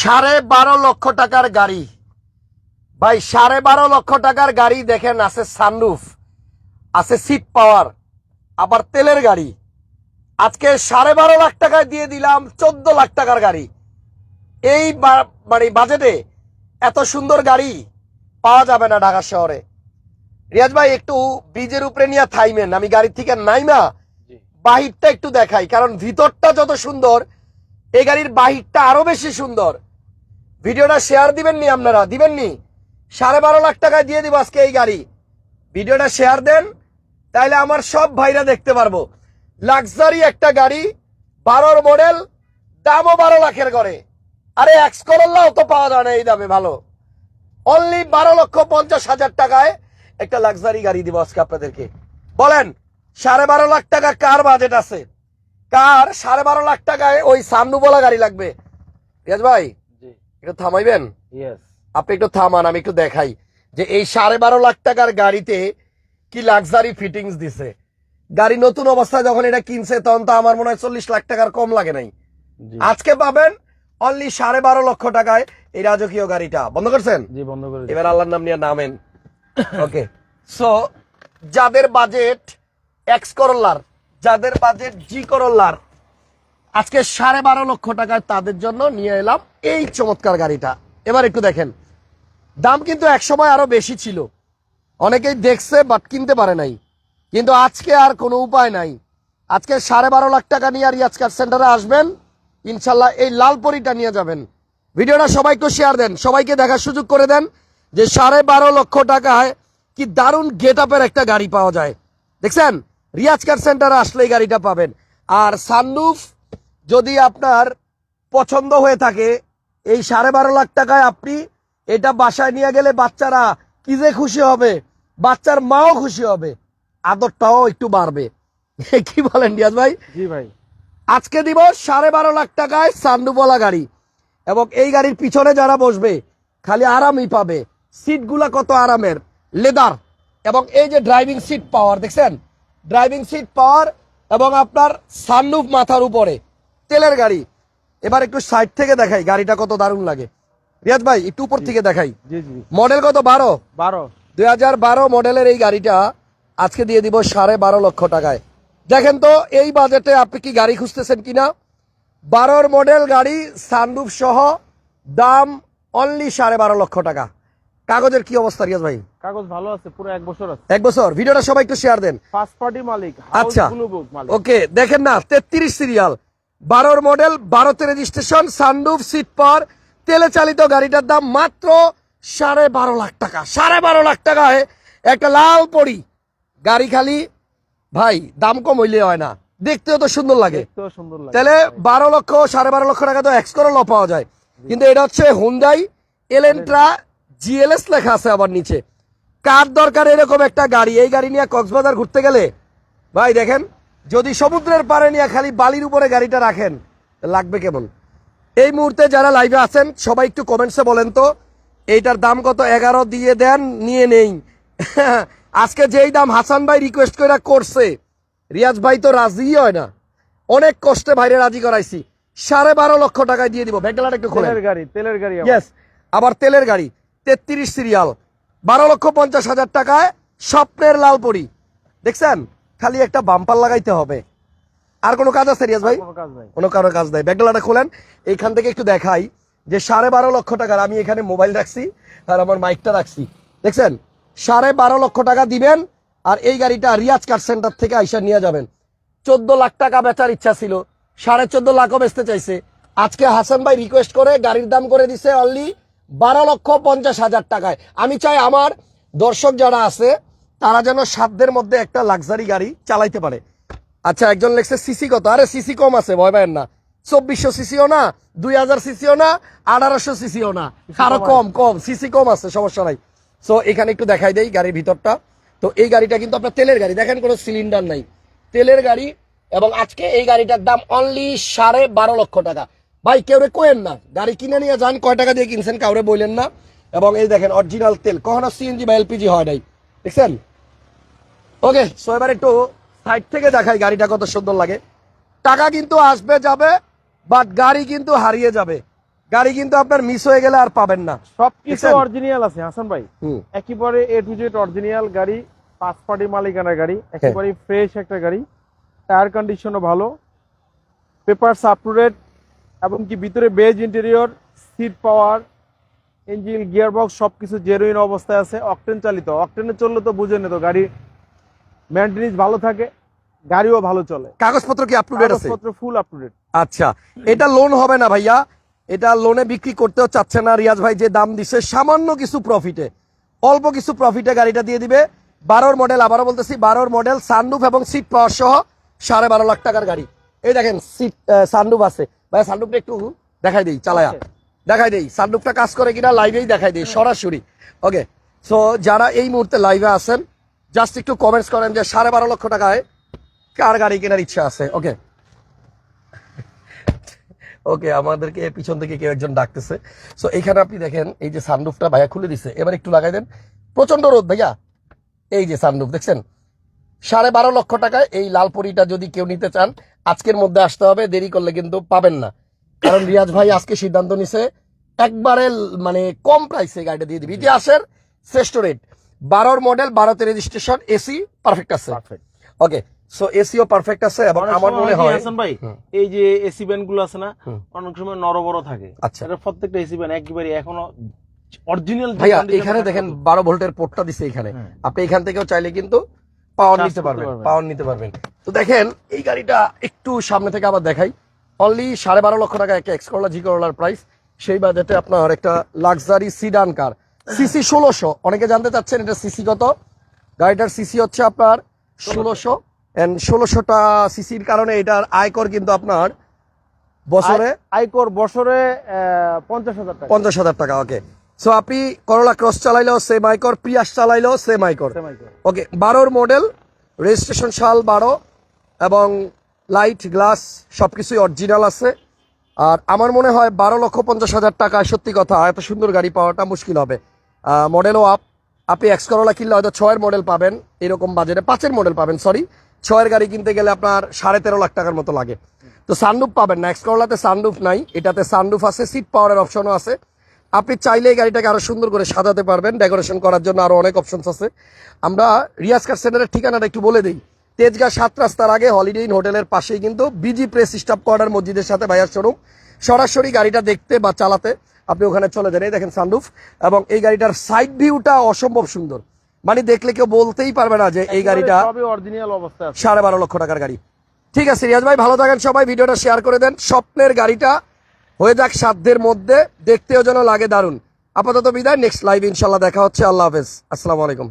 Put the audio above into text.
সাড়ে বারো লক্ষ টাকার গাড়ি। ভাই সাড়ে বারো লক্ষ টাকার গাড়ি দেখেন আছে সানরুফ আছে সিট পাওয়ার আবার তেলের গাড়ি। আজকে সাড়ে বারো লাখ টাকায় দিয়ে দিলাম চোদ্দ লাখ টাকার গাড়ি। এই মানে বাজেটে এত সুন্দর গাড়ি পাওয়া যাবে না ঢাকা শহরে। রিয়াজ ভাই একটু ব্রিজের উপরে নিয়ে থাইমেন আমি গাড়ি থেকে নাইমা বাহিরটা একটু দেখাই কারণ ভিতরটা যত সুন্দর এই গাড়ির বাহিরটা আরও বেশি সুন্দর। ভিডিওটা শেয়ার দিবেন নি আপনারা? দিবেন নি সাড়ে বারো লাখ টাকায় দিয়ে দিব আজকে এই গাড়ি। ভিডিওটা শেয়ার দেন, তাইলে আমার সব ভাইরা দেখতে পারব। লাক্সারি একটা গাড়ি, বারোর মডেল দামও বারো লাখের করে আরে এক্স তো পাওয়া যায় না এই দামে, ভালো। অনলি বারো লক্ষ পঞ্চাশ হাজার টাকায় একটা লাক্সারি গাড়ি দিব আজকে আপনাদেরকে। বলেন, সাড়ে বারো লাখ টাকা কার বাজেট আছে? কার সাড়ে বারো লাখ টাকায় ওই সামনুবলা গাড়ি লাগবে? রিয়াজ ভাই একটু থামাইবেন? আপনি একটু থামান আমি একটু দেখাই। যে এই সাড়ে বারো লাখ টাকার গাড়িতে কি লাক্সারি ফিটিংস দিছে? গাড়ি নতুন অবস্থায় যখন এটা কিনছে তখন তো আমার মনে হয় চল্লিশ লাখ টাকার কম লাগে নাই। আজকে পাবেন অনলি সাড়ে বারো লক্ষ টাকায় এই রাজকীয় গাড়িটা। বন্ধ করছেন? জি বন্ধ করে এবার আল্লাহর নাম নিয়ে নামেন। ওকে সো যাদের বাজেট এক্স করল্লার যাদের বাজেট জি করল্লার আজকে সাড়ে বারো লক্ষ টাকায় তাদের জন্য নিয়ে এলাম এই চমৎকার গাড়িটা। এবার একটু দেখেন, দাম কিন্তু এক সময় আরও বেশি ছিল। অনেকেই দেখছে বাট কিনতে পারে নাই। কিন্তু আজকে আর কোনো উপায় নাই। আজকে সাড়ে বারো লাখ টাকা নিয়ে আর রিয়াজ কার সেন্টারে আসবেন, ইনশাল্লাহ এই লাল পরিটা নিয়ে যাবেন। ভিডিওটা সবাই একটু শেয়ার দেন, সবাইকে দেখার সুযোগ করে দেন যে সাড়ে বারো লক্ষ টাকায় কি দারুণ গেট আপের একটা গাড়ি পাওয়া যায়। দেখছেন? রিয়াজ কার সেন্টারে আসলে এই গাড়িটা পাবেন। আর সানরুফ যদি আপনার পছন্দ হয়ে থাকে এই সাড়ে বারো লাখ টাকায় আপনি এটা বাসায় নিয়ে গেলে বাচ্চারা কি যে খুশি হবে বাচ্চার মাও খুশি হবে আদরটাও একটু বাড়বে। কি বলেন রিয়াজ ভাই? জি ভাই। আজকে দিব সাড়ে বারো লাখ টাকায় সান্ডুবলা গাড়ি এবং এই গাড়ির পিছনে যারা বসবে খালি আরামই পাবে। সিটগুলা কত আরামের? লেদার এবং এই যে ড্রাইভিং সিট পাওয়ার দেখছেন? ড্রাইভিং সিট পাওয়ার এবং আপনার সানরুফ মাথার উপরে। তেলের গাড়ি। এবার একটু সাইড থেকে দেখাই গাড়িটা কত দারুণ লাগে। রিয়াজ ভাই একটু উপর থেকে দেখাই। মডেল কত? বারো? বারো। দুই হাজার বারো মডেলের এই গাড়িটা আজকে দিয়ে দিব সাড়ে বারো লক্ষ টাকায়। দেখেন তো এই বাজেটে আপনি কি গাড়ি খুঁজতেছেন কিনা? বারোর মডেল গাড়ি সানরুফ সহ দাম অনলি সাড়ে বারো লক্ষ টাকা। কাগজের কি অবস্থা রিয়াজ ভাই? কাগজ ভালো আছে পুরো এক বছর আছে। এক বছর? ভিডিওটা সবাই একটু শেয়ার দেন। ফার্স্ট পার্টি মালিক আচ্ছা। ওকে দেখেন না তেত্রিশ সিরিয়াল বারোর মডেল বারোতে রেজিস্ট্রেশন সানরুফ সিট পার তেলে চালিত গাড়িটার দাম মাত্র সাড়ে বারো লাখ টাকা। সাড়ে বারো লাখ টাকায় একটা লাল পরি গাড়ি খালি। ভাই দাম কম হইলে হয় না। দেখতেও তো সুন্দর লাগে। তাহলে বারো লক্ষ সাড়ে বারো লক্ষ টাকা তো এক্স করে ল পাওয়া যায়। কিন্তু এটা হচ্ছে হুন্ডাই এলেন্ট্রা জিএলএস লেখা আছে আবার নিচে। কার দরকার এরকম একটা গাড়ি? এই গাড়ি নিয়ে কক্সবাজার ঘুরতে গেলে? ভাই দেখেন। যদি সমুদ্রের পাড়ে নিয়ে খালি বালির উপরে গাড়িটা রাখেন লাগবে কেমন? এই মুহূর্তে যারা লাইভে আছেন সবাই একটু কমেন্টসে বলেন তো এইটার দাম কত? এগারো দিয়ে দেন নিয়ে নেই। আজকে যেই দাম হাসান ভাই রিকোয়েস্ট করে করছে রিয়াজ ভাই তো রাজি হয় না। অনেক কষ্টে ভাইরে রাজি করাইছি। সাড়ে বারো লক্ষ টাকায় দিয়ে দিব। ব্যাগলাটা একটু তেলের গাড়ি তেলের গাড়ি। ইয়েস আবার তেলের গাড়ি তেত্রিশ সিরিয়াল। বারো লক্ষ পঞ্চাশ হাজার টাকায় স্বপ্নের লালপরি। দেখছেন? খালি একটা বাম্পার লাগাইতে হবে। আর কোনো কাজ আছে রিয়াজ ভাই? কোনো কারও কাজ নাই। ব্যাগডালাটা খোলেন এইখান থেকে একটু দেখাই যে সাড়ে বারো লক্ষ টাকার আমি এখানে মোবাইল রাখছি আর আমার মাইকটা রাখছি। দেখছেন? সাড়ে বারো লক্ষ টাকা দিবেন আর এই গাড়িটা রিয়াজ কার সেন্টার থেকে আইসা নিয়ে যাবেন। চোদ্দ লাখ টাকা বেচার ইচ্ছা ছিল। সাড়ে চোদ্দ লাখও বেচতে চাইছে। আজকে হাসান ভাই রিকোয়েস্ট করে গাড়ির দাম করে দিছে অনলি বারো লক্ষ পঞ্চাশ হাজার টাকায়। আমি চাই আমার দর্শক যারা আছে তারা যেন সাধ্যের মধ্যে একটা লাক্সারি গাড়ি চালাইতে পারে। আচ্ছা একজন লেখছে সিসি কত? আরে সিসি কম আছে ভয় পাবেন না। চব্বিশশো সিসিও না দুই হাজার সিসিও না আঠারোশো সিসিও না। আরও কম কম সিসি কম আছে সমস্যা নাই। সো এখানে একটু দেখাই দেই গাড়ির ভিতরটা। তো এই গাড়িটা কিন্তু আপনার তেলের গাড়ি দেখেন কোনো সিলিন্ডার নাই। তেলের গাড়ি এবং আজকে এই গাড়িটার দাম অনলি সাড়ে বারো লক্ষ টাকা। ভাই কেউ রে কোয়েন না। গাড়ি কিনে নিয়ে যান কয় টাকা দিয়ে কিনছেন কাউরে বললেন না। এবং এই দেখেন অরিজিনাল তেল। কখনো সিএনজি বা এলপিজি হয় নাই। দেখছেন? ওকে সো এবার একটু সাইড থেকে দেখাই গাড়িটা কত সুন্দর লাগে। টাকা কিন্তু আসবে যাবে বাট গাড়ি কিন্তু হারিয়ে যাবে। গাড়ি কিন্তু আপনার মিস হয়ে গেলে আর পাবেন না। সবকিছু অরিজিনাল আছে হাসান ভাই। একেবারে এ টু জেড অরিজিনাল গাড়ি পাঁচ পার্টি মালিকানার গাড়ি হ্যাঁ। একেবারে ফ্রেশ একটা গাড়ি। টায়ার কন্ডিশনও ভালো। পেপারস আপ টু ডেট এবং কি ভিতরে beige interior seat power engine gear box সবকিছু জেরোইন অবস্থায় আছে। অকটেন চালিত। অকটেনে চললে তো বুঝেন তো গাড়ি মেনটেন্স ভালো থাকে গাড়িও ভালো চলে। কাগজপত্র কি আপ টু ডেট আছে? কাগজপত্র ফুল আপ টু ডেট আচ্ছা এটা লোন হবে না ভাইয়া। এটা লোনে বিক্রি করতেও চাচ্ছে না রিয়াজ ভাই যে দাম দিছে সামান্য কিছু প্রফিটে অল্প কিছু প্রফিটে গাড়িটা দিয়ে দিবে। বারোর মডেল আবারও বলতেছি বারোর মডেল সানরুফ এবং সিট পাওয়ার সহ সাড়ে বারো লাখ টাকার গাড়ি। এই দেখেন সিট সানরুফ আছে। ভাই সানরুফটা একটু দেখাই দিই চালায়া। দেখাই দিই সানরুফটা কাজ করে কিনা লাইভেই দেখাই দিই সরাসরি। ওকে সো যারা এই মুহূর্তে লাইভে আছেন জাস্ট একটু কমেন্টস করেন যে সাড়ে বারো লক্ষ টাকায় কার গাড়ি কেনার ইচ্ছা আছে? ওকে ওকে আমাদেরকে পিছন থেকে কেউ একজন ডাকতেছে। সো এখানে আপনি দেখেন, এই যে সানরুফটা ভাইয়া খুলে দিছে। এবার একটু লাগাই দেন। প্রচণ্ড রোদ ভাইয়া। এই যে সানরুফ দেখছেন? সাড়ে বারো লক্ষ টাকায় এই লাল পরিটা যদি কেউ নিতে চান, আজকের মধ্যে আসতে হবে, দেরি করলে কিন্তু পাবেন না। কারণ রিয়াজ ভাই আজকে সিদ্ধান্ত নিছে, একবারে মানে কম প্রাইসে গাড়িটা দিয়ে দিবি। ইতিহাসের শ্রেষ্ঠ রেট বারোর মডেল বারোতে রেজিস্ট্রেশন এসি পারফেক্ট আছে। ওকে সো এসিও পারফেক্ট আছে এবং আমার মনে হয় হাসান ভাই এই যে এসি ব্যান্ডগুলো আছে না অনেক সময় নরবড় থাকে। আচ্ছা। এটা প্রত্যেকটা এসি ব্যান্ড একেবারে এখনও অরিজিনাল ভাইয়া এখানে দেখেন বারো ভোল্টের পোর্টটা দিছে এখানে। আপনি এখান থেকেও চাইলে কিন্তু পাওয়ার নিতে পারবেন পারবেন। পাওয়ার নিতে পারবেন। তো দেখেন এই গাড়িটা একটু সামনে থেকে আবার দেখাই। অনলি সাড়ে বারো লক্ষ টাকা একটা এক্স করলা জি করলার প্রাইস সেই বাজেটে আপনার একটা লাক্সারি সিডান কার সিসি ষোলোশো। অনেকে জানতে চাচ্ছেন এটা সিসি কত? গাড়িটার সিসি হচ্ছে আপনার ষোলোশো। এন্ড ষোলোশোটা সিসির কারণে এটার আয়কর কিন্তু আপনার বছরে আয়কর বছরে পঞ্চাশ হাজার টাকা। পঞ্চাশ হাজার টাকা ওকে সো আপনি করলা ক্রস চালাইলেও সেম আয়কর প্রিয়াস চালাইলেও সেম আয়কর। ওকে বারোর মডেল রেজিস্ট্রেশন সাল বারো এবং লাইট গ্লাস সব কিছুই অরিজিনাল আছে। আর আমার মনে হয় বারো লক্ষ পঞ্চাশ হাজার টাকা সত্যি কথা, এত সুন্দর গাড়ি পাওয়াটা মুশকিল হবে। মডেলও আপ আপনি এক্স করলা কিনলে হয়তো ছয়ের মডেল পাবেন, এরকম বাজেটে পাঁচের মডেল পাবেন সরি ছয়ের গাড়ি কিনতে গেলে আপনার সাড়ে তেরো লাখ টাকার মতো লাগে। তো সানরুফ পাবেন না এক্স করলাতে সানরুফ নাই, এটাতে সানরুফ আছে সিট পাওয়ারের অপশনও আছে। আপনি চাইলে এই গাড়িটাকে আরও সুন্দর করে সাজাতে পারবেন ডেকোরেশন করার জন্য আরও অনেক অপশনস আছে। আমরা রিয়াজ কার সেন্টারের ঠিকানাটা একটু বলে দিই। তেজগাঁ সাত রাস্তার আগে হলিডে ইন হোটেলের পাশেই কিন্তু বিজি প্রেস স্টাফ কোয়ার্টার মসজিদের সাথে ভাইয়ার শোরুম সরাসরি গাড়িটা দেখতে বা চালাতে আপনি ওখানে চলে যান। এই দেখেন সানরুফ এবং এই গাড়িটার সাইড ভিউটা অসম্ভব সুন্দর। মানে দেখলে কেউ বলতেই পারবে না যে এই গাড়িটা সাড়ে বারো লক্ষ টাকার গাড়ি। ঠিক আছে রিয়াজ ভাই ভালো থাকেন সবাই। ভিডিওটা শেয়ার করে দেন। স্বপ্নের গাড়িটা হয়ে যাক সাধ্যের মধ্যে। দেখতেও যেন লাগে দারুণ। আপাতত বিদায়। নেক্সট লাইভ ইনশাল্লাহ দেখা হচ্ছে। আল্লাহ হাফেজ। আসসালামু আলাইকুম।